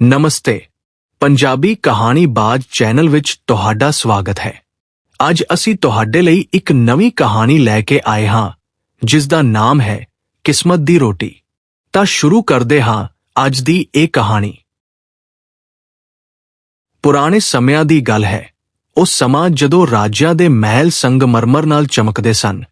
ਨਮਸਤੇ। ਪੰਜਾਬੀ ਕਹਾਣੀ ਬਾਜ਼ ਚੈਨਲ ਵਿੱਚ ਤੁਹਾਡਾ ਸਵਾਗਤ ਹੈ। ਅੱਜ ਅਸੀਂ ਤੁਹਾਡੇ ਲਈ ਇੱਕ ਨਵੀਂ ਕਹਾਣੀ ਲੈ ਕੇ ਆਏ ਹਾਂ, ਜਿਸ ਦਾ ਨਾਮ ਹੈ ਕਿਸਮਤ ਦੀ ਰੋਟੀ। ਤਾਂ ਸ਼ੁਰੂ ਕਰਦੇ ਹਾਂ ਅੱਜ ਦੀ ਇਹ ਕਹਾਣੀ। ਪੁਰਾਣੇ ਸਮਿਆਂ ਦੀ ਗੱਲ ਹੈ ਉਹ ਸਮਾਂ ਜਦੋਂ ਰਾਜਿਆਂ ਦੇ ਮਹਿਲ ਸੰਗਮਰਮਰ ਨਾਲ ਚਮਕਦੇ ਸਨ,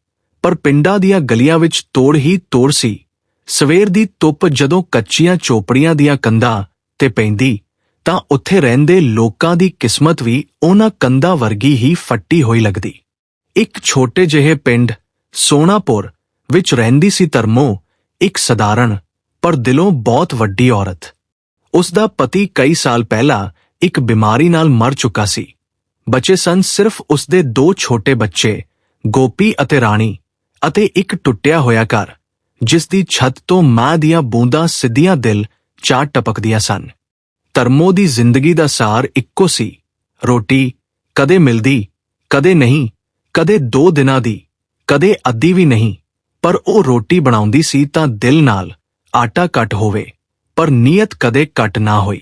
ਪਰ ਪਿੰਡਾਂ ਦੀਆਂ ਗਲੀਆਂ ਵਿੱਚ ਤੋੜ ਹੀ ਤੋੜ ਸੀ। ਸਵੇਰ ਦੀ ਧੁੱਪ ਜਦੋਂ ਕੱਚੀਆਂ ਚੋਪੜੀਆਂ ਦੀਆਂ ਕੰਧਾਂ ਤੇ ਪੈਂਦੀ, ਤਾਂ ਉੱਥੇ ਰਹਿੰਦੇ ਲੋਕਾਂ ਦੀ ਕਿਸਮਤ ਵੀ ਉਹਨਾਂ ਕੰਧਾਂ ਵਰਗੀ ਹੀ ਫੱਟੀ ਹੋਈ ਲੱਗਦੀ। ਇੱਕ ਛੋਟੇ ਜਿਹੇ ਪਿੰਡ, ਸੋਨਾਪੁਰ, ਵਿੱਚ ਰਹਿੰਦੀ ਸੀ ਧਰਮੋ, ਇੱਕ ਸਧਾਰਨ, ਪਰ ਦਿਲੋਂ ਬਹੁਤ ਵੱਡੀ ਔਰਤ। ਉਸ ਦਾ ਪਤੀ ਕਈ ਸਾਲ ਪਹਿਲਾਂ ਇੱਕ ਬਿਮਾਰੀ ਨਾਲ ਮਰ ਚੁੱਕਾ ਸੀ। ਬਚੇ ਸਨ ਸਿਰਫ ਉਸ ਦੇ ਦੋ ਛੋਟੇ ਬੱਚੇ, ਗੋਪੀ ਅਤੇ ਰਾਣੀ, ਅਤੇ ਇੱਕ ਟੁੱਟਿਆ ਹੋਇਆ ਘਰ, ਜਿਸ ਦੀ ਛੱਤ ਤੋਂ ਮਾਂ ਦੀਆਂ ਬੂੰਦਾਂ ਸਿੱਧੀਆਂ ਦਿਲ ਚਾ ਟਪਕਦੀਆਂ ਸਨ। ਧਰਮੋ ਦੀ ਜ਼ਿੰਦਗੀ ਦਾ ਸਾਰ ਇੱਕੋ ਸੀ। ਰੋਟੀ ਕਦੇ ਮਿਲਦੀ, ਕਦੇ ਨਹੀਂ, ਕਦੇ ਦੋ ਦਿਨਾਂ ਦੀ, ਕਦੇ ਅੱਧੀ ਵੀ ਨਹੀਂ। ਪਰ ਉਹ ਰੋਟੀ ਬਣਾਉਂਦੀ ਸੀ ਤਾਂ ਦਿਲ ਨਾਲ ਆਟਾ ਕੱਟ ਹੋਵੇ, ਪਰ ਨੀਅਤ ਕਦੇ ਕੱਟ ਨਾ ਹੋਈ।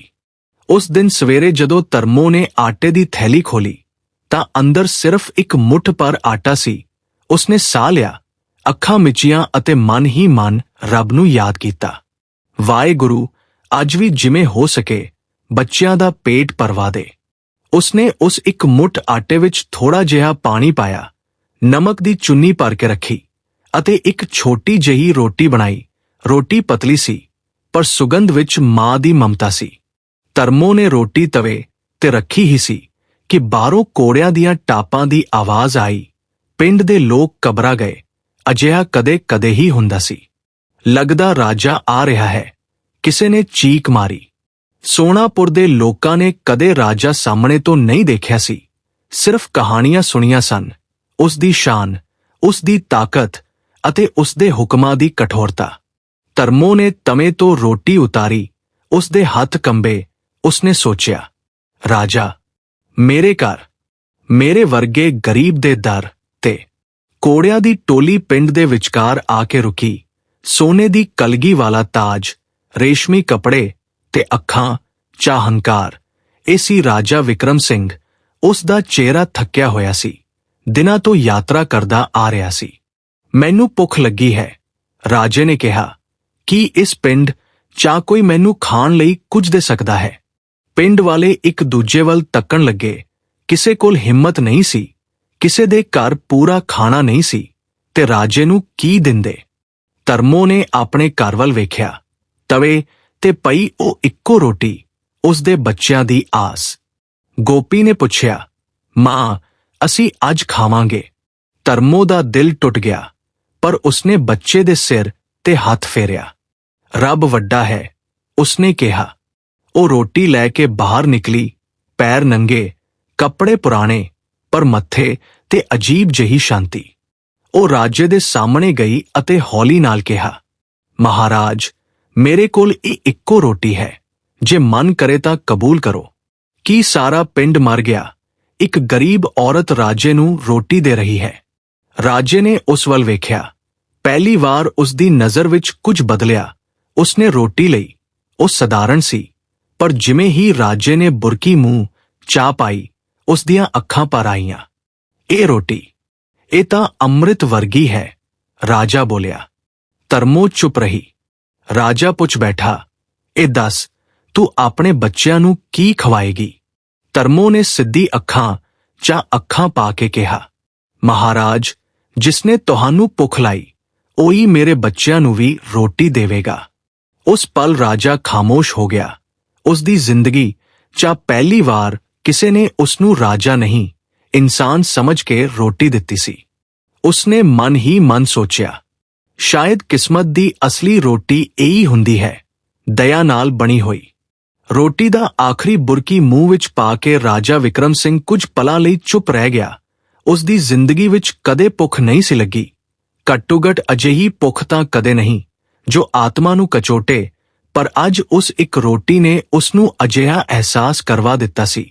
ਉਸ ਦਿਨ ਸਵੇਰੇ ਜਦੋਂ ਧਰਮੋ ਨੇ ਆਟੇ ਦੀ ਥੈਲੀ ਖੋਲੀ, ਤਾਂ ਅੰਦਰ ਸਿਰਫ ਇੱਕ ਮੁੱਠ ਪਰ ਆਟਾ ਸੀ। ਉਸਨੇ ਸਾਹ ਲਿਆ, ਅੱਖਾਂ ਮਿਚੀਆਂ ਅਤੇ ਮਨ ਹੀ ਮਨ ਰੱਬ ਨੂੰ ਯਾਦ ਕੀਤਾ। ਵਾਹਿਗੁਰੂ ਅੱਜ ਵੀ ਜਿਵੇਂ ਹੋ ਸਕੇ, ਬੱਚਿਆਂ ਦਾ ਪੇਟ ਭਰਵਾ ਦੇ। ਉਸਨੇ ਉਸ ਇੱਕ ਮੁੱਠ ਆਟੇ ਵਿੱਚ ਥੋੜਾ ਜਿਹਾ ਪਾਣੀ ਪਾਇਆ, ਨਮਕ ਦੀ ਚੁੰਨੀ ਭਰ ਕੇ ਰੱਖੀ ਅਤੇ ਇੱਕ ਛੋਟੀ ਜਿਹੀ ਰੋਟੀ ਬਣਾਈ। ਰੋਟੀ ਪਤਲੀ ਸੀ, ਪਰ ਸੁਗੰਧ ਵਿੱਚ ਮਾਂ ਦੀ ਮਮਤਾ ਸੀ। ਧਰਮੋ ਨੇ ਰੋਟੀ ਤਵੇ ਤੇ ਰੱਖੀ ਹੀ ਸੀ ਕਿ ਬਾਹਰੋਂ ਕੋੜਿਆਂ ਦੀਆਂ ਟਾਪਾਂ ਦੀ ਆਵਾਜ਼ ਆਈ। ਪਿੰਡ ਦੇ ਲੋਕ ਕਬਰਾ ਗਏ, ਅਜਿਹਾ ਕਦੇ-ਕਦੇ ਹੀ ਹੁੰਦਾ ਸੀ। ਲੱਗਦਾ ਰਾਜਾ ਆ ਰਿਹਾ ਹੈ। ਕਿਸੇ ਨੇ ਚੀਕ ਮਾਰੀ। ਸੋਨਾਪੁਰ ਦੇ ਲੋਕਾਂ ਨੇ ਕਦੇ ਰਾਜਾ ਸਾਹਮਣੇ ਤੋਂ ਨਹੀਂ ਦੇਖਿਆ ਸੀ। ਸਿਰਫ ਕਹਾਣੀਆਂ ਸੁਣੀਆਂ ਸਨ। ਉਸ ਦੀ ਸ਼ਾਨ, ਉਸ ਦੀ ਤਾਕਤ ਅਤੇ ਉਸ ਦੇ ਹੁਕਮਾਂ ਦੀ ਕਠੋਰਤਾ। ਧਰਮੋ ਨੇ ਤਵੇਂ ਤੋਂ ਰੋਟੀ ਉਤਾਰੀ, ਉਸ ਦੇ ਹੱਥ ਕੰਬੇ ਉਸਨੇ ਸੋਚਿਆ, ਰਾਜਾ, ਮੇਰੇ ਘਰ, ਮੇਰੇ ਵਰਗੇ ਗਰੀਬ ਦੇ ਦਰ ਤੇ ਕੋੜਿਆਂ ਦੀ ਟੋਲੀ ਪਿੰਡ ਦੇ ਵਿਚਕਾਰ ਆ ਕੇ ਰੁਕੀ। ਸੋਨੇ ਦੀ ਕਲਗੀ ਵਾਲਾ ਤਾਜ ਰੇਸ਼ਮੀ ਕੱਪੜੇ ਤੇ ਅੱਖਾਂ, ਚਾਹੰਕਾਰ। ਇਹ ਸੀ ਰਾਜਾ ਵਿਕਰਮ ਸਿੰਘ। ਉਸ ਦਾ ਚਿਹਰਾ ਥੱਕਿਆ ਹੋਇਆ ਸੀ। ਦਿਨਾਂ ਤੋਂ ਯਾਤਰਾ ਕਰਦਾ ਆ ਰਿਹਾ ਸੀ। ਮੈਨੂੰ ਭੁੱਖ ਲੱਗੀ ਹੈ। ਰਾਜੇ ਨੇ ਕਿਹਾ। ਕੀ ਇਸ ਪਿੰਡ ਚਾ ਕੋਈ ਮੈਨੂੰ ਖਾਣ ਲਈ ਕੁਝ ਦੇ ਸਕਦਾ ਹੈ? ਪਿੰਡ ਵਾਲੇ ਇੱਕ ਦੂਜੇ ਵੱਲ ਤੱਕਣ ਲੱਗੇ। ਕਿਸੇ ਕੋਲ ਹਿੰਮਤ ਨਹੀਂ ਸੀ। ਕਿਸੇ ਦੇ ਘਰ ਪੂਰਾ ਖਾਣਾ ਨਹੀਂ ਸੀ। ਤੇ ਰਾਜੇ ਨੂੰ ਕੀ ਦਿੰਦੇ? ਧਰਮੋ ਨੇ ਆਪਣੇ ਘਰ ਵੱਲ ਵੇਖਿਆ। ਤਵੇ ਤੇ ਪਈ ਉਹ ਇੱਕੋ ਰੋਟੀ ਉਸ ਦੇ ਬੱਚਿਆਂ ਦੀ ਆਸ। ਗੋਪੀ ਨੇ ਪੁੱਛਿਆ, ਮਾਂ, ਅਸੀਂ ਅੱਜ ਖਾਵਾਂਗੇ। ਧਰਮੋ ਦਾ ਦਿਲ ਟੁੱਟ ਗਿਆ, ਪਰ ਉਸਨੇ ਬੱਚੇ ਦੇ ਸਿਰ ਤੇ ਹੱਥ ਫੇਰਿਆ। ਰੱਬ ਵੱਡਾ ਹੈ, ਉਸਨੇ ਕਿਹਾ। ਉਹ ਰੋਟੀ ਲੈ ਕੇ ਬਾਹਰ ਨਿਕਲੀ, ਪੈਰ ਨੰਗੇ, ਕੱਪੜੇ ਪੁਰਾਣੇ, ਪਰ ਮੱਥੇ ਤੇ ਅਜੀਬ ਜਿਹੀ ਸ਼ਾਂਤੀ। ਉਹ ਰਾਜੇ ਦੇ ਸਾਹਮਣੇ ਗਈ ਅਤੇ ਹੌਲੀ ਨਾਲ ਕਿਹਾ, ਮਹਾਰਾਜ ਮੇਰੇ ਕੋਲ ਇਹ ਇੱਕੋ ਰੋਟੀ ਹੈ। ਜੇ ਮਨ ਕਰੇ ਤਾਂ ਕਬੂਲ ਕਰੋ ਕੀ ਸਾਰਾ ਪਿੰਡ ਮਰ ਗਿਆ। ਇੱਕ ਗਰੀਬ ਔਰਤ ਰਾਜੇ ਨੂੰ ਰੋਟੀ ਦੇ ਰਹੀ ਹੈ। ਰਾਜੇ ਨੇ ਉਸ ਵੱਲ ਵੇਖਿਆ। ਪਹਿਲੀ ਵਾਰ ਉਸ ਦੀ ਨਜ਼ਰ ਵਿੱਚ ਕੁਝ ਬਦਲਿਆ। ਉਸਨੇ ਰੋਟੀ ਲਈ। ਉਹ ਸਧਾਰਨ ਸੀ। ਪਰ ਜਿਵੇਂ ਹੀ ਰਾਜੇ ਨੇ ਬੁਰਕੀ ਮੂੰਹ ਚਾਹ ਪਾਈ ਉਸ ਦੀਆਂ ਅੱਖਾਂ ਪਰ ਆਈਆਂ। ਇਹ ਰੋਟੀ, ਇਹ ਤਾਂ ਅੰਮ੍ਰਿਤ ਵਰਗੀ ਹੈ, ਰਾਜਾ ਬੋਲਿਆ। ਧਰਮੋ ਚੁੱਪ ਰਹੀ। ਰਾਜਾ ਪੁੱਛ ਬੈਠਾ, ਇਹ ਦੱਸ, ਤੂੰ ਆਪਣੇ ਬੱਚਿਆਂ ਨੂੰ ਕੀ ਖਵਾਏਗੀ? ਧਰਮੋ ਨੇ ਸਿੱਧੀ ਅੱਖਾਂ ਜਾਂ ਅੱਖਾਂ ਪਾ ਕੇ ਕਿਹਾ, ਮਹਾਰਾਜ, ਜਿਸਨੇ ਤੁਹਾਨੂੰ ਭੁੱਖ ਲਾਈ, ਉਹੀ ਮੇਰੇ ਬੱਚਿਆਂ ਨੂੰ ਵੀ ਰੋਟੀ ਦੇਵੇਗਾ। ਉਸ ਪਲ ਰਾਜਾ ਖਾਮੋਸ਼ ਹੋ ਗਿਆ। ਉਸ ਦੀ ਜ਼ਿੰਦਗੀ 'ਚ ਪਹਿਲੀ ਵਾਰ ਕਿਸੇ ਨੇ ਉਸ ਨੂੰ ਰਾਜਾ ਨਹੀਂ, ਇਨਸਾਨ ਸਮਝ ਕੇ ਰੋਟੀ ਦਿੱਤੀ ਸੀ। ਉਸਨੇ ਮਨ ਹੀ ਮਨ ਸੋਚਿਆ ਸ਼ਾਇਦ ਕਿਸਮਤ ਦੀ ਅਸਲੀ ਰੋਟੀ ਇਹੀ ਹੁੰਦੀ ਹੈ। ਦਇਆ ਨਾਲ ਬਣੀ ਹੋਈ। ਰੋਟੀ ਦਾ ਆਖਰੀ ਬੁਰਕੀ ਮੂੰਹ ਵਿੱਚ ਪਾ ਕੇ ਰਾਜਾ ਵਿਕਰਮ ਸਿੰਘ ਕੁਝ ਪਲਾਂ ਲਈ ਚੁੱਪ ਰਹਿ ਗਿਆ। ਉਸ ਦੀ ਜ਼ਿੰਦਗੀ ਵਿੱਚ ਕਦੇ ਭੁੱਖ ਨਹੀਂ ਸੀ ਲੱਗੀ। ਘੱਟੋ-ਘੱਟ ਅਜਿਹੀ ਭੁੱਖ ਤਾਂ ਕਦੇ ਨਹੀਂ, ਜੋ ਆਤਮਾ ਨੂੰ ਕਚੋਟੇ, ਪਰ ਅੱਜ ਉਸ ਇੱਕ ਰੋਟੀ ਨੇ ਉਸ ਨੂੰ ਅਜਿਹਾ ਅਹਿਸਾਸ ਕਰਵਾ ਦਿੱਤਾ ਸੀ,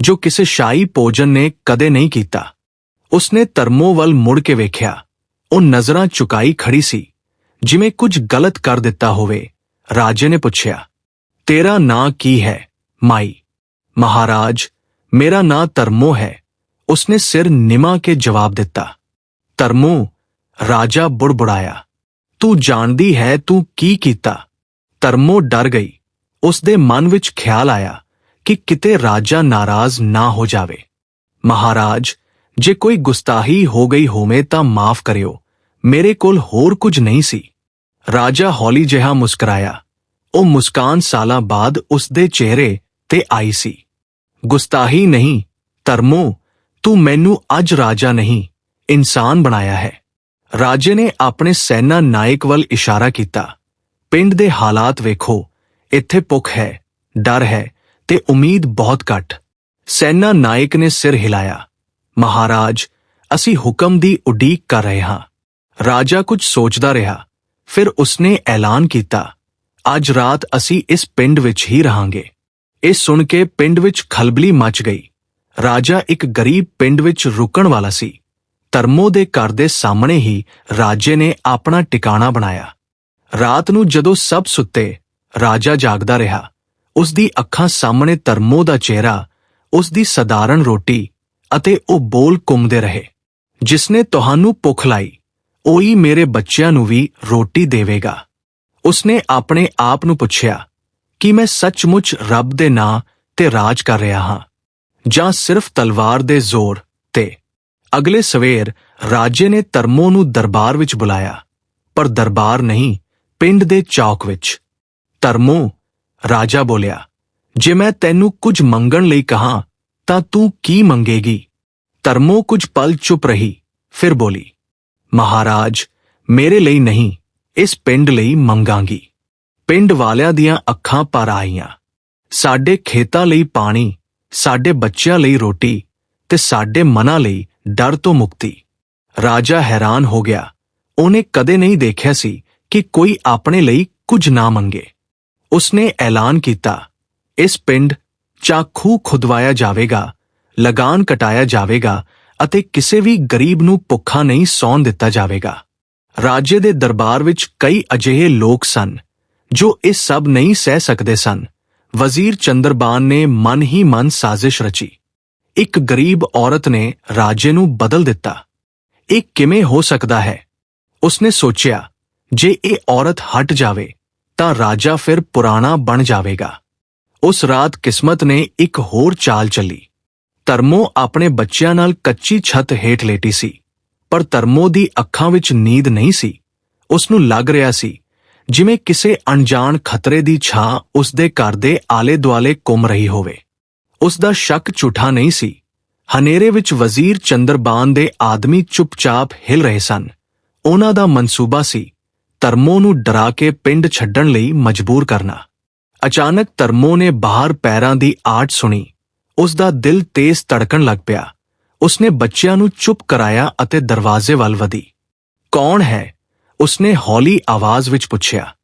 ਜੋ ਕਿਸੇ ਸ਼ਾਹੀ ਭੋਜਨ ਨੇ ਕਦੇ ਨਹੀਂ ਕੀਤਾ। ਉਸਨੇ ਧਰਮੋ ਵੱਲ ਮੁੜ ਕੇ ਵੇਖਿਆ। ਉਹ ਨਜ਼ਰਾਂ ਚੁਕਾਈ ਖੜੀ ਸੀ, ਜਿਵੇਂ ਕੁਝ ਗਲਤ ਕਰ ਦਿੱਤਾ ਹੋਵੇ। ਰਾਜੇ ਨੇ ਪੁੱਛਿਆ, ਤੇਰਾ ਨਾਂ ਕੀ ਹੈ, ਮਾਈ? ਮਹਾਰਾਜ, ਮੇਰਾ ਨਾਂ ਧਰਮੋ ਹੈ। ਉਸਨੇ ਸਿਰ ਨਿਮਾ ਕੇ ਜਵਾਬ ਦਿੱਤਾ ਧਰਮੋ ਰਾਜਾ ਬੁੜਬੁੜਾਇਆ। ਤੂੰ ਜਾਣਦੀ ਹੈ ਤੂੰ ਕੀ ਕੀਤਾ? ਧਰਮੋ ਡਰ ਗਈ। ਉਸਦੇ ਮਨ ਵਿੱਚ ਖਿਆਲ ਆਇਆ ਕਿ ਕਿਤੇ ਰਾਜਾ ਨਾਰਾਜ਼ ਨਾ ਹੋ ਜਾਵੇ। ਮਹਾਰਾਜ, ਜੇ ਕੋਈ ਗੁਸਤਾਹੀ ਹੋ ਗਈ ਹੋਵੇ ਤਾਂ ਮਾਫ ਕਰਿਓ। ਮੇਰੇ ਕੋਲ ਹੋਰ ਕੁਝ ਨਹੀਂ ਸੀ। ਰਾਜਾ ਹੌਲੀ ਜਿਹਾ ਮੁਸਕਰਾਇਆ। ਉਹ ਮੁਸਕਾਨ ਸਾਲਾਂ ਬਾਅਦ ਉਸ ਦੇ ਚਿਹਰੇ ਤੇ ਆਈ ਸੀ। ਗੁਸਤਾਹੀ ਨਹੀਂ, ਧਰਮੋ, ਤੂੰ ਮੈਨੂੰ ਅੱਜ ਰਾਜਾ ਨਹੀਂ, ਇਨਸਾਨ ਬਣਾਇਆ ਹੈ। ਰਾਜੇ ਨੇ ਆਪਣੇ ਸੈਨਾ ਨਾਇਕ ਵੱਲ ਇਸ਼ਾਰਾ ਕੀਤਾ। ਪਿੰਡ ਦੇ ਹਾਲਾਤ ਵੇਖੋ, ਇੱਥੇ ਭੁੱਖ ਹੈ, ਡਰ ਹੈ ਤੇ ਉਮੀਦ ਬਹੁਤ ਘੱਟ। ਸੈਨਾ ਨਾਇਕ ਨੇ ਸਿਰ ਹਿਲਾਇਆ। ਮਹਾਰਾਜ, ਅਸੀਂ ਹੁਕਮ ਦੀ ਉਡੀਕ ਕਰ ਰਹੇ ਹਾਂ। ਰਾਜਾ ਕੁਝ ਸੋਚਦਾ ਰਿਹਾ। ਫਿਰ ਉਸਨੇ ਐਲਾਨ ਕੀਤਾ, ਅੱਜ ਰਾਤ ਅਸੀਂ ਇਸ ਪਿੰਡ ਵਿੱਚ ਹੀ ਰਹਾਂਗੇ। ਇਹ ਸੁਣ ਕੇ ਪਿੰਡ ਵਿੱਚ ਖਲਬਲੀ ਮਚ ਗਈ। ਰਾਜਾ ਇੱਕ ਗਰੀਬ ਪਿੰਡ ਵਿੱਚ ਰੁਕਣ ਵਾਲਾ ਸੀ। ਧਰਮੋ ਦੇ ਘਰ ਦੇ ਸਾਹਮਣੇ ਹੀ ਰਾਜੇ ਨੇ ਆਪਣਾ ਟਿਕਾਣਾ ਬਣਾਇਆ। ਰਾਤ ਨੂੰ ਜਦੋਂ ਸਭ ਸੁੱਤੇ, ਰਾਜਾ ਜਾਗਦਾ ਰਿਹਾ। ਉਸ ਦੀ ਅੱਖਾਂ ਸਾਹਮਣੇ ਧਰਮੋ ਦਾ ਚਿਹਰਾ ਉਸ ਦੀ ਸਧਾਰਨ ਰੋਟੀ ਅਤੇ ਉਹ ਬੋਲ ਘੁੰਮਦੇ ਰਹੇ, ਜਿਸਨੇ ਤੁਹਾਨੂੰ ਭੁੱਖ ਲਾਈ। ਉਹੀ ਮੇਰੇ ਬੱਚਿਆਂ ਨੂੰ ਵੀ ਰੋਟੀ ਦੇਵੇਗਾ। ਉਸਨੇ ਆਪਣੇ ਆਪ ਨੂੰ ਪੁੱਛਿਆ, ਕਿ ਮੈਂ ਸੱਚਮੁੱਚ ਰੱਬ ਦੇ ਨਾਂ ਤੇ ਰਾਜ ਕਰ ਰਿਹਾ ਹਾਂ? ਜਾਂ ਸਿਰਫ ਤਲਵਾਰ ਦੇ ਜ਼ੋਰ ਤੇ? ਅਗਲੇ ਸਵੇਰ ਰਾਜੇ ਨੇ ਧਰਮੋ ਨੂੰ ਦਰਬਾਰ ਵਿੱਚ ਬੁਲਾਇਆ, ਪਰ ਦਰਬਾਰ ਨਹੀਂ, ਪਿੰਡ ਦੇ ਚੌਕ ਵਿੱਚ। ਧਰਮੋ ਰਾਜਾ ਬੋਲਿਆ, ਜੇ ਮੈਂ ਤੈਨੂੰ ਕੁਝ ਮੰਗਣ ਲਈ ਕਹਾ, ਤਾਂ ਤੂੰ ਕੀ ਮੰਗੇਗੀ? ਧਰਮੋ ਕੁਝ ਪਲ ਚੁੱਪ ਰਹੀ, ਫਿਰ ਬੋਲੀ ਮਹਾਰਾਜ, ਮੇਰੇ ਲਈ ਨਹੀਂ, ਇਸ ਪਿੰਡ ਲਈ ਮੰਗਾਂਗੀ। ਪਿੰਡ ਵਾਲਿਆਂ ਦੀਆਂ ਅੱਖਾਂ ਪਰ ਆਈਆਂ। ਸਾਡੇ ਖੇਤਾਂ ਲਈ ਪਾਣੀ, ਸਾਡੇ ਬੱਚਿਆਂ ਲਈ ਰੋਟੀ ਤੇ ਸਾਡੇ ਮਨਾਂ ਲਈ ਡਰ ਤੋਂ ਮੁਕਤੀ। ਰਾਜਾ ਹੈਰਾਨ ਹੋ ਗਿਆ। ਉਹਨੇ ਕਦੇ ਨਹੀਂ ਦੇਖਿਆ ਸੀ ਕਿ ਕੋਈ ਆਪਣੇ ਲਈ ਕੁਝ ਨਾ ਮੰਗੇ। ਉਸਨੇ ਐਲਾਨ ਕੀਤਾ, ਇਸ ਪਿੰਡ ਚਾਖੂ ਖੁਦਵਾਇਆ ਜਾਵੇਗਾ, ਲਗਾਨ ਕਟਾਇਆ ਜਾਵੇਗਾ ਅਤੇ ਕਿਸੇ ਵੀ ਗਰੀਬ ਨੂੰ ਭੁੱਖਾ ਨਹੀਂ ਸੌਣ ਦਿੱਤਾ ਜਾਵੇਗਾ। ਰਾਜੇ ਦੇ ਦਰਬਾਰ ਵਿੱਚ ਕਈ ਅਜਿਹੇ ਲੋਕ ਸਨ, ਜੋ ਇਹ ਸਭ ਨਹੀਂ ਸਹਿ ਸਕਦੇ ਸਨ। ਵਜ਼ੀਰ ਚੰਦਰਬਾਨ ਨੇ ਮਨ ਹੀ ਮਨ ਸਾਜ਼ਿਸ਼ ਰਚੀ। ਇੱਕ ਗਰੀਬ ਔਰਤ ਨੇ ਰਾਜੇ ਨੂੰ ਬਦਲ ਦਿੱਤਾ। ਇਹ ਕਿਵੇਂ ਹੋ ਸਕਦਾ ਹੈ? ਉਸਨੇ ਸੋਚਿਆ, ਜੇ ਇਹ ਔਰਤ ਹਟ ਜਾਵੇ, ਤਾਂ ਰਾਜਾ ਫਿਰ ਪੁਰਾਣਾ ਬਣ ਜਾਵੇਗਾ। ਉਸ ਰਾਤ ਕਿਸਮਤ ਨੇ ਇੱਕ ਹੋਰ ਚਾਲ ਚੱਲੀ। ਧਰਮੋ ਆਪਣੇ ਬੱਚਿਆਂ ਨਾਲ ਕੱਚੀ ਛੱਤ ਹੇਠ ਲੇਟੀ ਸੀ, ਪਰ ਧਰਮੋ ਦੀ ਅੱਖਾਂ ਵਿੱਚ ਨੀਂਦ ਨਹੀਂ ਸੀ ਉਸ ਨੂੰ ਲੱਗ ਰਿਹਾ ਸੀ, ਜਿਵੇਂ ਕਿਸੇ ਅਣਜਾਣ ਖਤਰੇ ਦੀ ਛਾਂ ਉਸ ਦੇ ਘਰ ਦੇ ਆਲੇ-ਦੁਆਲੇ ਘੁੰਮ ਰਹੀ ਹੋਵੇ। ਉਸ ਦਾ ਸ਼ੱਕ ਝੂਠਾ ਨਹੀਂ ਸੀ, ਹਨੇਰੇ ਵਿੱਚ ਵਜ਼ੀਰ ਚੰਦਰਬਾਨ ਦੇ ਆਦਮੀ ਚੁੱਪਚਾਪ ਹਿਲ ਰਹੇ ਸਨ। ਉਹਨਾਂ ਦਾ ਮਨਸੂਬਾ ਸੀ, ਧਰਮੋ ਨੂੰ ਡਰਾ ਕੇ ਪਿੰਡ ਛੱਡਣ ਲਈ ਮਜਬੂਰ ਕਰਨਾ। ਅਚਾਨਕ ਧਰਮੋ ਨੇ ਬਾਹਰ ਪੈਰਾਂ ਦੀ ਆਟ ਸੁਣੀ। ਉਸ ਦਾ ਦਿਲ ਤੇਜ਼ ਧੜਕਣ ਲੱਗ ਪਿਆ। ਉਸਨੇ ਬੱਚਿਆਂ ਨੂੰ ਚੁੱਪ ਕਰਾਇਆ ਅਤੇ ਦਰਵਾਜ਼ੇ ਵੱਲ ਵਧੀ। ਕੌਣ ਹੈ? ਉਸਨੇ ਹੌਲੀ ਆਵਾਜ਼ ਵਿੱਚ ਪੁੱਛਿਆ।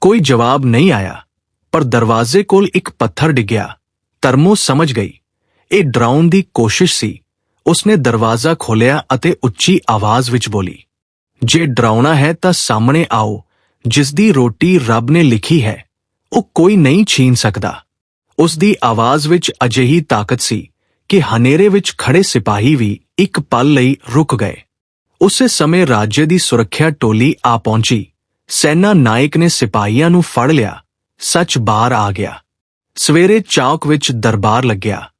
ਕੋਈ ਜਵਾਬ ਨਹੀਂ ਆਇਆ, ਪਰ ਦਰਵਾਜ਼ੇ ਕੋਲ ਇੱਕ ਪੱਥਰ ਡਿੱਗਿਆ। ਤਰਮੋ ਸਮਝ ਗਈ। ਇਹ ਡਰਾਉਣ ਦੀ ਕੋਸ਼ਿਸ਼ ਸੀ। ਉਸਨੇ ਦਰਵਾਜ਼ਾ ਖੋਲ੍ਹਿਆ ਅਤੇ ਉੱਚੀ ਆਵਾਜ਼ ਵਿੱਚ ਬੋਲੀ, ਜੇ ਡਰਾਉਣਾ ਹੈ ਤਾਂ ਸਾਹਮਣੇ ਆਓ। ਜਿਸ ਦੀ ਰੋਟੀ ਰੱਬ ਨੇ ਲਿਖੀ ਹੈ, ਉਹ ਕੋਈ ਨਹੀਂ ਛੀਨ ਸਕਦਾ। ਉਸ ਦੀ ਆਵਾਜ਼ ਵਿੱਚ ਅਜਿਹੀ ਤਾਕਤ ਸੀ ਕਿ ਹਨੇਰੇ ਵਿੱਚ ਖੜੇ ਸਿਪਾਹੀ ਵੀ ਇੱਕ ਪਲ ਲਈ ਰੁਕ ਗਏ। ਉਸੇ ਸਮੇਂ ਰਾਜੇ ਦੀ ਸੁਰੱਖਿਆ ਟੋਲੀ ਆ ਪਹੁੰਚੀ। ਸੈਨਾ ਨਾਇਕ ਨੇ ਸਿਪਾਹੀਆਂ ਨੂੰ ਫੜ ਲਿਆ। ਸੱਚ ਬਾਹਰ ਆ ਗਿਆ। ਸਵੇਰੇ ਚੌਕ ਵਿੱਚ ਦਰਬਾਰ ਲੱਗਿਆ।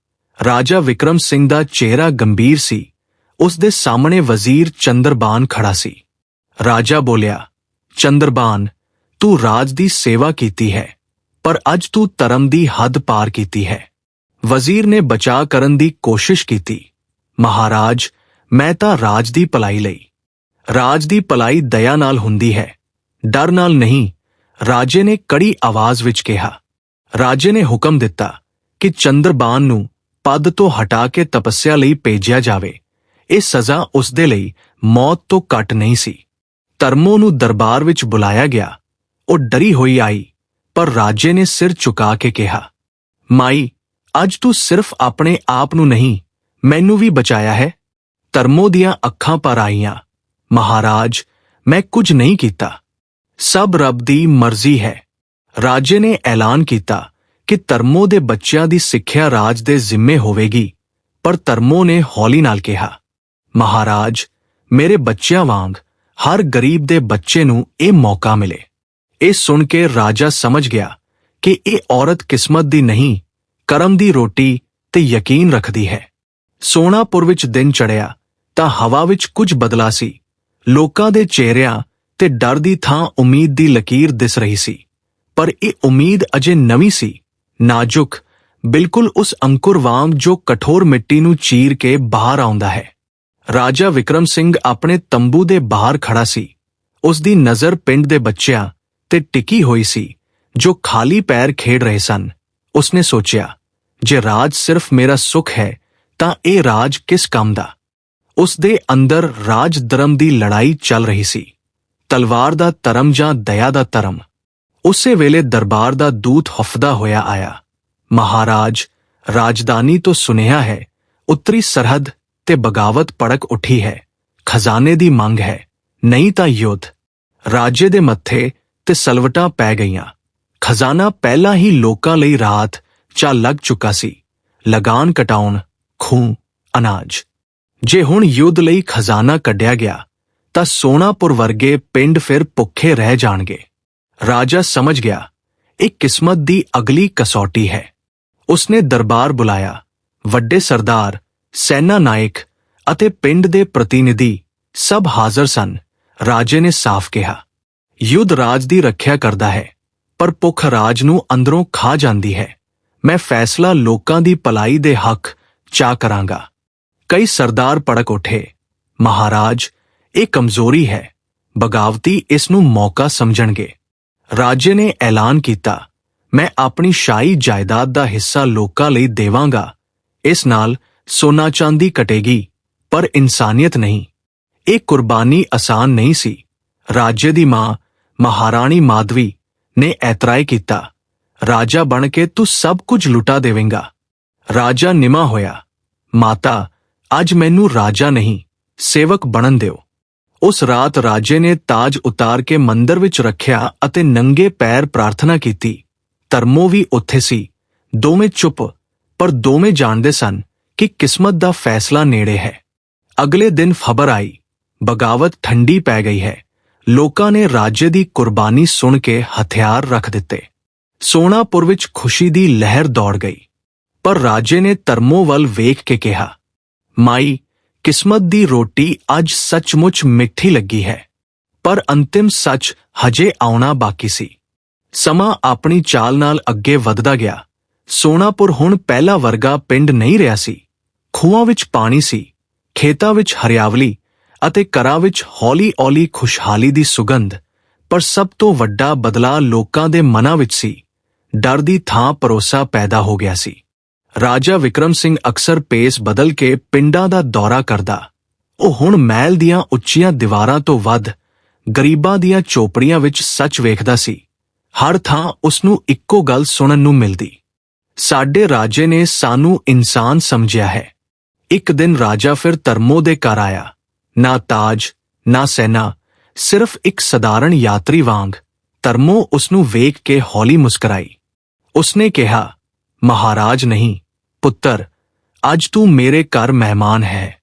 ਰਾਜਾ ਵਿਕਰਮ ਸਿੰਘ ਦਾ ਚਿਹਰਾ ਗੰਭੀਰ ਸੀ। ਉਸ ਦੇ ਸਾਹਮਣੇ ਵਜ਼ੀਰ ਚੰਦਰਬਾਨ ਖੜਾ ਸੀ। ਰਾਜਾ ਬੋਲਿਆ, ਚੰਦਰਬਾਨ, ਤੂੰ ਰਾਜ ਦੀ ਸੇਵਾ ਕੀਤੀ ਹੈ। ਪਰ ਅੱਜ ਤੂੰ ਧਰਮ ਦੀ ਹੱਦ ਪਾਰ ਕੀਤੀ ਹੈ। ਵਜ਼ੀਰ ਨੇ ਬਚਾਅ ਕਰਨ ਦੀ ਕੋਸ਼ਿਸ਼ ਕੀਤੀ। ਮਹਾਰਾਜ, ਮੈਂ ਤਾਂ ਰਾਜ ਦੀ ਭਲਾਈ ਲਈ। ਰਾਜ ਦੀ ਭਲਾਈ ਦਇਆ ਨਾਲ ਹੁੰਦੀ ਹੈ। ਡਰ ਨਾਲ ਨਹੀਂ, ਰਾਜੇ ਨੇ ਕੜੀ ਆਵਾਜ਼ ਵਿੱਚ ਕਿਹਾ। ਰਾਜੇ ਨੇ ਹੁਕਮ ਦਿੱਤਾ ਕਿ ਚੰਦਰਬਾਨ ਨੂੰ ਪਦ ਤੋਂ ਹਟਾ ਕੇ ਤਪੱਸਿਆ ਲਈ ਭੇਜਿਆ ਜਾਵੇ। ਇਹ ਸਜ਼ਾ ਉਸ ਦੇ ਲਈ ਮੌਤ ਤੋਂ ਘੱਟ ਨਹੀਂ ਸੀ। ਧਰਮੋ ਨੂੰ ਦਰਬਾਰ ਵਿੱਚ ਬੁਲਾਇਆ ਗਿਆ। ਉਹ ਡਰੀ ਹੋਈ ਆਈ। ਪਰ ਰਾਜੇ ਨੇ ਸਿਰ ਝੁਕਾ ਕੇ ਕਿਹਾ, ਮਾਈ, ਅੱਜ ਤੂੰ ਸਿਰਫ ਆਪਣੇ ਆਪ ਨੂੰ ਨਹੀਂ, ਮੈਨੂੰ ਵੀ ਬਚਾਇਆ ਹੈ। ਧਰਮੋ ਦੀਆਂ ਅੱਖਾਂ ਪਰ ਆਈਆਂ, ਮਹਾਰਾਜ, ਮੈਂ ਕੁਝ ਨਹੀਂ ਕੀਤਾ। ਸਭ ਰੱਬ ਦੀ ਮਰਜ਼ੀ ਹੈ। ਰਾਜੇ ਨੇ ਐਲਾਨ ਕੀਤਾ ਕਿ ਧਰਮੋ ਦੇ ਬੱਚਿਆਂ ਦੀ ਸਿੱਖਿਆ ਰਾਜ ਦੇ ਜ਼ਿੰਮੇ ਹੋਵੇਗੀ, ਪਰ ਧਰਮੋ ਨੇ ਹੌਲੀ ਨਾਲ ਕਿਹਾ, ਮਹਾਰਾਜ, ਮੇਰੇ ਬੱਚਿਆਂ ਵਾਂਗ ਹਰ ਗਰੀਬ ਦੇ ਬੱਚੇ ਨੂੰ ਇਹ ਮੌਕਾ ਮਿਲੇ। ਇਹ ਸੁਣ ਕੇ ਰਾਜਾ ਸਮਝ ਗਿਆ ਕਿ ਇਹ ਔਰਤ ਕਿਸਮਤ ਦੀ ਨਹੀਂ, ਕਰਮ ਦੀ ਰੋਟੀ ਤੇ ਯਕੀਨ ਰੱਖਦੀ ਹੈ। ਸੋਨਾਪੁਰ ਵਿੱਚ ਦਿਨ ਚੜਿਆ ਤਾਂ ਹਵਾ ਵਿੱਚ ਕੁਝ ਬਦਲਾ ਸੀ। ਲੋਕਾਂ ਦੇ ਚਿਹਰਿਆਂ ਤੇ ਡਰ ਦੀ ਥਾਂ ਉਮੀਦ ਦੀ ਲਕੀਰ ਦਿਸ ਰਹੀ ਸੀ। ਪਰ ਇਹ ਉਮੀਦ ਅਜੇ ਨਵੀਂ ਸੀ। ਨਾਜ਼ੁਕ, ਬਿਲਕੁਲ ਉਸ ਅੰਕੁਰ ਵਾਂਗ ਜੋ ਕਠੋਰ ਮਿੱਟੀ ਨੂੰ ਚੀਰ ਕੇ ਬਾਹਰ ਆਉਂਦਾ ਹੈ। ਰਾਜਾ ਵਿਕਰਮ ਸਿੰਘ ਆਪਣੇ ਤੰਬੂ ਦੇ ਬਾਹਰ ਖੜਾ ਸੀ। ਉਸ ਦੀ ਨਜ਼ਰ ਪਿੰਡ ਦੇ ਬੱਚਿਆਂ ਤੇ ਟਿਕੀ ਹੋਈ ਸੀ, ਜੋ ਖਾਲੀ ਪੈਰ ਖੇਡ ਰਹੇ ਸਨ। ਉਸਨੇ ਸੋਚਿਆ, ਜੇ ਰਾਜ ਸਿਰਫ ਮੇਰਾ ਸੁਖ ਹੈ, ਤਾਂ ਇਹ ਰਾਜ ਕਿਸ ਕੰਮ ਦਾ? ਉਸ ਦੇ ਅੰਦਰ ਰਾਜ ਧਰਮ ਦੀ ਲੜਾਈ ਚੱਲ ਰਹੀ ਸੀ। ਤਲਵਾਰ ਦਾ ਧਰਮ ਜਾਂ ਦਇਆ ਦਾ ਧਰਮ। ਉਸੇ ਵੇਲੇ ਦਰਬਾਰ ਦਾ ਦੂਤ ਹਫਦਾ ਹੋਇਆ ਆਇਆ। ਮਹਾਰਾਜ, ਰਾਜਧਾਨੀ ਤੋਂ ਸੁਨੇਹਾ ਹੈ, ਉੱਤਰੀ ਸਰਹੱਦ ਤੇ ਬਗਾਵਤ ਪੜਕ ਉੱਠੀ ਹੈ। ਖਜ਼ਾਨੇ ਦੀ ਮੰਗ ਹੈ, ਨਹੀਂ ਤਾਂ ਯੁੱਧ। ਰਾਜੇ ਦੇ ਮੱਥੇ ਤੇ ਸਲਵਟਾਂ ਪੈ ਗਈਆਂ। ਖਜ਼ਾਨਾ ਪਹਿਲਾਂ ਹੀ ਲੋਕਾਂ ਲਈ ਰਾਤ ਚਾ ਲੱਗ ਚੁੱਕਾ ਸੀ। ਲਗਾਨ ਕਟਾਉਣ, ਖੂਹ, ਅਨਾਜ। ਜੇ ਹੁਣ ਯੁੱਧ ਲਈ ਖਜ਼ਾਨਾ ਕੱਢਿਆ ਗਿਆ, ਤਾਂ ਸੋਨਾਪੁਰ ਵਰਗੇ ਪਿੰਡ ਫਿਰ ਭੁੱਖੇ ਰਹਿ ਜਾਣਗੇ। ਰਾਜਾ ਸਮਝ ਗਿਆ, ਇਹ ਕਿਸਮਤ ਦੀ ਅਗਲੀ ਕਸੌਟੀ ਹੈ। ਉਸਨੇ ਦਰਬਾਰ ਬੁਲਾਇਆ, ਵੱਡੇ ਸਰਦਾਰ, ਸੈਨਾ ਨਾਇਕ ਅਤੇ ਪਿੰਡ ਦੇ ਪ੍ਰਤੀਨਿਧੀ ਸਭ ਹਾਜ਼ਰ ਸਨ, ਰਾਜੇ ਨੇ ਸਾਫ਼ ਕਿਹਾ। ਯੁੱਧ ਰਾਜ ਦੀ ਰੱਖਿਆ ਕਰਦਾ ਹੈ, ਪਰ ਭੁੱਖ ਰਾਜ ਨੂੰ ਅੰਦਰੋਂ ਖਾ ਜਾਂਦੀ ਹੈ। ਮੈਂ ਫੈਸਲਾ ਲੋਕਾਂ ਦੀ ਭਲਾਈ ਦੇ ਹੱਕ ਚਾ ਕਰਾਂਗਾ। ਕਈ ਸਰਦਾਰ ਪੜਕ ਉਠੇ, ਮਹਾਰਾਜ, ਇਹ ਕਮਜ਼ੋਰੀ ਹੈ, ਬਗਾਵਤੀ ਇਸ ਨੂੰ ਮੌਕਾ ਸਮਝਣਗੇ। ਰਾਜੇ ਨੇ ਐਲਾਨ ਕੀਤਾ, ਮੈਂ ਆਪਣੀ ਸ਼ਾਹੀ ਜਾਇਦਾਦ ਦਾ ਹਿੱਸਾ ਲੋਕਾਂ ਲਈ ਦੇਵਾਂਗਾ। ਇਸ ਨਾਲ ਸੋਨਾ ਚਾਂਦੀ ਕਟੇਗੀ, ਪਰ ਇਨਸਾਨੀਅਤ ਨਹੀਂ। ਇਹ ਕੁਰਬਾਨੀ ਆਸਾਨ ਨਹੀਂ ਸੀ। ਰਾਜੇ ਦੀ ਮਾਂ ਮਹਾਰਾਣੀ ਮਾਧਵੀ ਨੇ ਐਤਰਾਏ ਕੀਤਾ, ਰਾਜਾ ਬਣ ਕੇ ਤੂੰ ਸਭ ਕੁਝ ਲੁਟਾ ਦੇਵੇਂਗਾ। ਰਾਜਾ ਨਿਮਾ ਹੋਇਆ, ਮਾਤਾ, ਅੱਜ ਮੈਨੂੰ ਰਾਜਾ ਨਹੀਂ, ਸੇਵਕ ਬਣਨ ਦਿਓ। ਉਸ ਰਾਤ ਰਾਜੇ ਨੇ ਤਾਜ ਉਤਾਰ ਕੇ ਮੰਦਰ ਵਿੱਚ ਰੱਖਿਆ ਅਤੇ ਨੰਗੇ ਪੈਰ ਪ੍ਰਾਰਥਨਾ ਕੀਤੀ। ਧਰਮੋ ਵੀ ਉੱਥੇ ਸੀ, ਦੋਵੇਂ ਚੁੱਪ, ਪਰ ਦੋਵੇਂ ਜਾਣਦੇ ਸਨ ਕਿ ਕਿਸਮਤ ਦਾ ਫੈਸਲਾ ਨੇੜੇ ਹੈ। ਅਗਲੇ ਦਿਨ ਖਬਰ ਆਈ, ਬਗਾਵਤ ਠੰਡੀ ਪੈ ਗਈ ਹੈ। ਲੋਕਾਂ ਨੇ ਰਾਜੇ ਦੀ ਕੁਰਬਾਨੀ ਸੁਣ ਕੇ ਹਥਿਆਰ ਰੱਖ ਦਿੱਤੇ। ਸੋਨਾਪੁਰ ਵਿੱਚ ਖੁਸ਼ੀ ਦੀ ਲਹਿਰ ਦੌੜ ਗਈ। ਪਰ ਰਾਜੇ ਨੇ ਧਰਮੋ ਵੱਲ ਵੇਖ ਕੇ ਕਿਹਾ, ਮਾਈ, ਕਿਸਮਤ ਦੀ ਰੋਟੀ ਅੱਜ ਸੱਚਮੁੱਚ ਮਿੱਠੀ ਲੱਗੀ ਹੈ, ਪਰ ਅੰਤਿਮ ਸੱਚ ਹਜੇ ਆਉਣਾ ਬਾਕੀ ਸੀ। ਸਮਾਂ ਆਪਣੀ ਚਾਲ ਨਾਲ ਅੱਗੇ ਵਧਦਾ ਗਿਆ। ਸੋਨਾਪੁਰ ਹੁਣ ਪਹਿਲਾ ਵਰਗਾ ਪਿੰਡ ਨਹੀਂ ਰਿਹਾ ਸੀ। ਖੂਹਾਂ ਵਿੱਚ ਪਾਣੀ ਸੀ, ਖੇਤਾਂ ਵਿੱਚ ਹਰਿਆਵਲੀ ਅਤੇ ਘਰਾਂ ਵਿੱਚ ਹੌਲੀ-ਹੌਲੀ ਖੁਸ਼ਹਾਲੀ ਦੀ ਸੁਗੰਧ, ਪਰ ਸਭ ਤੋਂ ਵੱਡਾ ਬਦਲਾਅ ਲੋਕਾਂ ਦੇ ਮਨਾਂ ਵਿੱਚ ਸੀ। ਡਰ ਦੀ ਥਾਂ ਭਰੋਸਾ ਪੈਦਾ ਹੋ ਗਿਆ ਸੀ। ਰਾਜਾ ਵਿਕਰਮ ਸਿੰਘ ਅਕਸਰ ਪੇਸ ਬਦਲ ਕੇ ਪਿੰਡਾਂ ਦਾ ਦੌਰਾ ਕਰਦਾ। ਉਹ ਹੁਣ ਮਹਿਲ ਦੀਆਂ ਉੱਚੀਆਂ ਦੀਵਾਰਾਂ ਤੋਂ ਵੱਧ ਗਰੀਬਾਂ ਦੀਆਂ ਚੋਪੜੀਆਂ ਵਿੱਚ ਸੱਚ ਵੇਖਦਾ ਸੀ। ਹਰ ਥਾਂ ਉਸ ਨੂੰ ਇੱਕੋ ਗੱਲ ਸੁਣਨ ਨੂੰ ਮਿਲਦੀ। ਸਾਡੇ ਰਾਜੇ ਨੇ ਸਾਨੂੰ ਇਨਸਾਨ ਸਮਝਿਆ ਹੈ। ਇੱਕ ਦਿਨ ਰਾਜਾ ਫਿਰ ਧਰਮੋ ਦੇ ਘਰ ਆਇਆ। ਨਾ ਤਾਜ, ਨਾ ਸੈਨਾ, ਸਿਰਫ ਇੱਕ ਸਧਾਰਨ ਯਾਤਰੀ ਵਾਂਗ ਧਰਮੋ ਉਸ ਨੂੰ ਵੇਖ ਕੇ ਹੌਲੀ ਮੁਸਕਰਾਈ। ਉਸਨੇ ਕਿਹਾ, ਮਹਾਰਾਜ ਨਹੀਂ, ਪੁੱਤਰ, ਅੱਜ ਤੂੰ ਮੇਰੇ ਘਰ ਮਹਿਮਾਨ ਹੈ।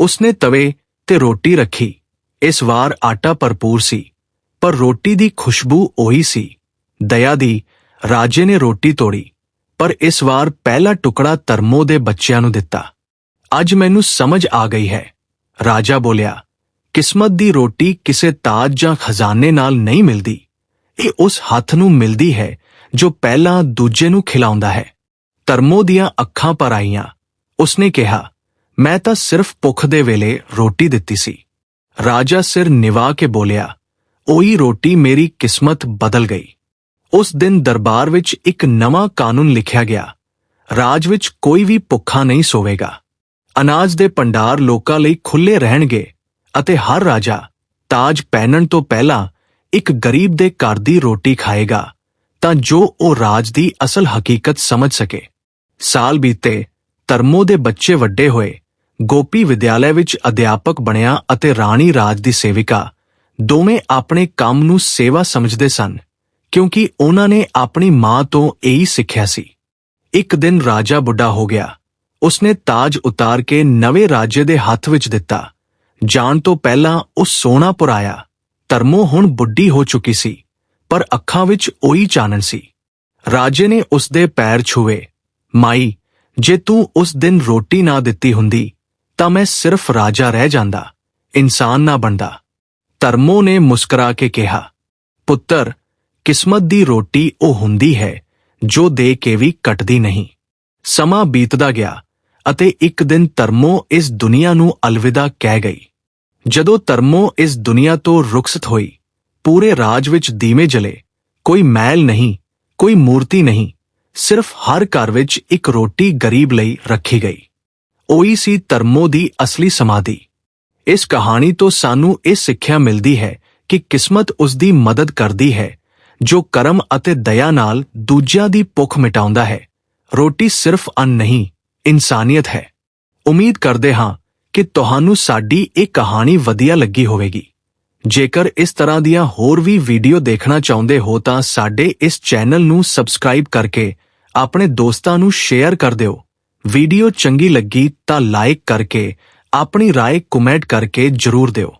ਉਸਨੇ ਤਵੇ ਤੇ ਰੋਟੀ ਰੱਖੀ। ਇਸ ਵਾਰ ਆਟਾ ਭਰਪੂਰ ਸੀ, ਪਰ ਰੋਟੀ ਦੀ ਖੁਸ਼ਬੂ ਉਹੀ ਸੀ। ਦਇਆ ਦੀ ਰਾਜੇ ਨੇ ਰੋਟੀ ਤੋੜੀ, ਪਰ ਇਸ ਵਾਰ ਪਹਿਲਾ ਟੁਕੜਾ ਧਰਮੋ ਦੇ ਬੱਚਿਆਂ ਨੂੰ ਦਿੱਤਾ। ਅੱਜ ਮੈਨੂੰ ਸਮਝ ਆ ਗਈ ਹੈ ਰਾਜਾ ਬੋਲਿਆ, ਕਿਸਮਤ ਦੀ ਰੋਟੀ ਕਿਸੇ ਤਾਜ ਜਾਂ ਖਜ਼ਾਨੇ ਨਾਲ ਨਹੀਂ ਮਿਲਦੀ। ਇਹ ਉਸ ਹੱਥ ਨੂੰ ਮਿਲਦੀ ਹੈ ਜੋ ਪਹਿਲਾਂ ਦੂਜੇ ਨੂੰ ਖਿਲਾਉਂਦਾ ਹੈ। ਧਰਮੋ ਦੀਆਂ ਅੱਖਾਂ ਪਰ ਆਈਆਂ। ਉਸਨੇ ਕਿਹਾ, ਮੈਂ ਤਾਂ ਸਿਰਫ ਭੁੱਖ ਦੇ ਵੇਲੇ ਰੋਟੀ ਦਿੱਤੀ ਸੀ। ਰਾਜਾ ਸਿਰ ਨਿਵਾ ਕੇ ਬੋਲਿਆ, ਉਹੀ ਰੋਟੀ ਮੇਰੀ ਕਿਸਮਤ ਬਦਲ ਗਈ। ਉਸ ਦਿਨ ਦਰਬਾਰ ਵਿੱਚ ਇੱਕ ਨਵਾਂ ਕਾਨੂੰਨ ਲਿਖਿਆ ਗਿਆ। ਰਾਜ ਵਿੱਚ ਕੋਈ ਵੀ ਭੁੱਖਾ ਨਹੀਂ ਸੋਵੇਗਾ। ਅਨਾਜ ਦੇ ਭੰਡਾਰ ਲੋਕਾਂ ਲਈ ਖੁੱਲੇ ਰਹਿਣਗੇ ਅਤੇ ਹਰ ਰਾਜਾ ਤਾਜ ਪਹਿਨਣ ਤੋਂ ਪਹਿਲਾਂ ਇੱਕ ਗਰੀਬ ਦੇ ਘਰ ਦੀ ਰੋਟੀ ਖਾਏਗਾ, ਤਾਂ ਜੋ ਉਹ ਰਾਜ ਦੀ ਅਸਲ ਹਕੀਕਤ ਸਮਝ ਸਕੇ। ਸਾਲ ਬੀਤੇ ਧਰਮੋ ਦੇ ਬੱਚੇ ਵੱਡੇ ਹੋਏ, ਗੋਪੀ ਵਿਦਿਆਲय ਵਿੱਚ ਅਧਿਆਪਕ ਬਣਿਆ ਅਤੇ ਰਾਣੀ ਰਾਜ ਦੀ ਸੇਵਿਕਾ, ਦੋਵੇਂ ਆਪਣੇ ਕੰਮ ਨੂੰ ਸੇਵਾ ਸਮਝਦੇ ਸਨ, ਕਿਉਂਕਿ ਉਹਨਾਂ ਨੇ ਆਪਣੀ ਮਾਂ ਤੋਂ ਇਹੀ ਸਿੱਖਿਆ ਸੀ। ਇੱਕ ਦਿਨ ਰਾਜਾ ਬੁੱਢਾ ਹੋ ਗਿਆ ਉਸਨੇ ਤਾਜ ਉਤਾਰ ਕੇ ਨਵੇਂ ਰਾਜੇ ਦੇ ਹੱਥ ਵਿੱਚ ਦਿੱਤਾ। ਜਾਣ ਤੋਂ ਪਹਿਲਾਂ ਉਹ ਸੋਨਾ ਪੁਰਾਇਆ ਧਰਮੋ ਹੁਣ ਬੁੱਢੀ ਹੋ ਚੁੱਕੀ ਸੀ, ਪਰ ਅੱਖਾਂ ਵਿੱਚ ਉਹੀ ਚਾਨਣ ਸੀ। ਰਾਜੇ ਨੇ ਉਸਦੇ ਪੈਰ ਛੂਏ ਮਾਈ, ਜੇ ਤੂੰ ਉਸ ਦਿਨ ਰੋਟੀ ਨਾ ਦਿੱਤੀ ਹੁੰਦੀ, ਤਾਂ ਮੈਂ ਸਿਰਫ ਰਾਜਾ ਰਹਿ ਜਾਂਦਾ, ਇਨਸਾਨ ਨਾ ਬਣਦਾ। ਧਰਮੋ ਨੇ ਮੁਸਕਰਾ ਕੇ ਕਿਹਾ, ਪੁੱਤਰ, ਕਿਸਮਤ ਦੀ ਰੋਟੀ ਉਹ ਹੁੰਦੀ ਹੈ, ਜੋ ਦੇ ਕੇ ਵੀ ਕੱਟਦੀ ਨਹੀਂ। ਸਮਾਂ ਬੀਤਦਾ ਗਿਆ ਅਤੇ ਇੱਕ ਦਿਨ ਧਰਮੋ ਇਸ ਦੁਨੀਆ ਨੂੰ ਅਲਵਿਦਾ ਕਹਿ ਗਈ। ਜਦੋਂ ਧਰਮੋ ਇਸ ਦੁਨੀਆ ਤੋਂ ਰੁਖਸਤ ਹੋਈ, ਪੂਰੇ ਰਾਜ ਵਿੱਚ ਦੀਵੇ ਜਲੇ, ਕੋਈ ਮਹਿਲ ਨਹੀਂ, ਕੋਈ ਮੂਰਤੀ ਨਹੀਂ, ਸਿਰਫ ਹਰ ਘਰ ਵਿੱਚ ਇੱਕ ਰੋਟੀ ਗਰੀਬ ਲਈ ਰੱਖੀ ਗਈ। ਉਹੀ ਸੀ ਧਰਮੋ ਦੀ ਅਸਲੀ ਸਮਾਧੀ। ਇਸ ਕਹਾਣੀ ਤੋਂ ਸਾਨੂੰ ਇਹ ਸਿੱਖਿਆ ਮਿਲਦੀ ਹੈ ਕਿ ਕਿਸਮਤ ਉਸ ਦੀ ਮਦਦ ਕਰਦੀ ਹੈ, ਜੋ ਕਰਮ ਅਤੇ ਦਇਆ ਨਾਲ ਦੂਜਿਆਂ ਦੀ ਭੁੱਖ ਮਿਟਾਉਂਦਾ ਹੈ। ਰੋਟੀ ਸਿਰਫ ਅੰਨ ਨਹੀਂ ਇਨਸਾਨੀਅਤ ਹੈ ਉਮੀਦ ਕਰਦੇ ਹਾਂ ਕਿ ਤੁਹਾਨੂੰ ਸਾਡੀ ਇਹ ਕਹਾਣੀ ਵਧੀਆ ਲੱਗੀ ਹੋਵੇਗੀ ਜੇਕਰ ਇਸ ਤਰ੍ਹਾਂ ਦੀਆਂ ਹੋਰ ਵੀ ਵੀਡੀਓ ਦੇਖਣਾ ਚਾਹੁੰਦੇ ਹੋ ਤਾਂ ਸਾਡੇ ਇਸ ਚੈਨਲ ਨੂੰ ਸਬਸਕ੍ਰਾਈਬ ਕਰਕੇ ਆਪਣੇ ਦੋਸਤਾਂ ਨੂੰ ਸ਼ੇਅਰ ਕਰ ਦਿਓ ਵੀਡੀਓ ਚੰਗੀ ਲੱਗੀ ਤਾਂ ਲਾਈਕ ਕਰਕੇ ਆਪਣੀ رائے ਕਮੈਂਟ ਕਰਕੇ ਜਰੂਰ ਦਿਓ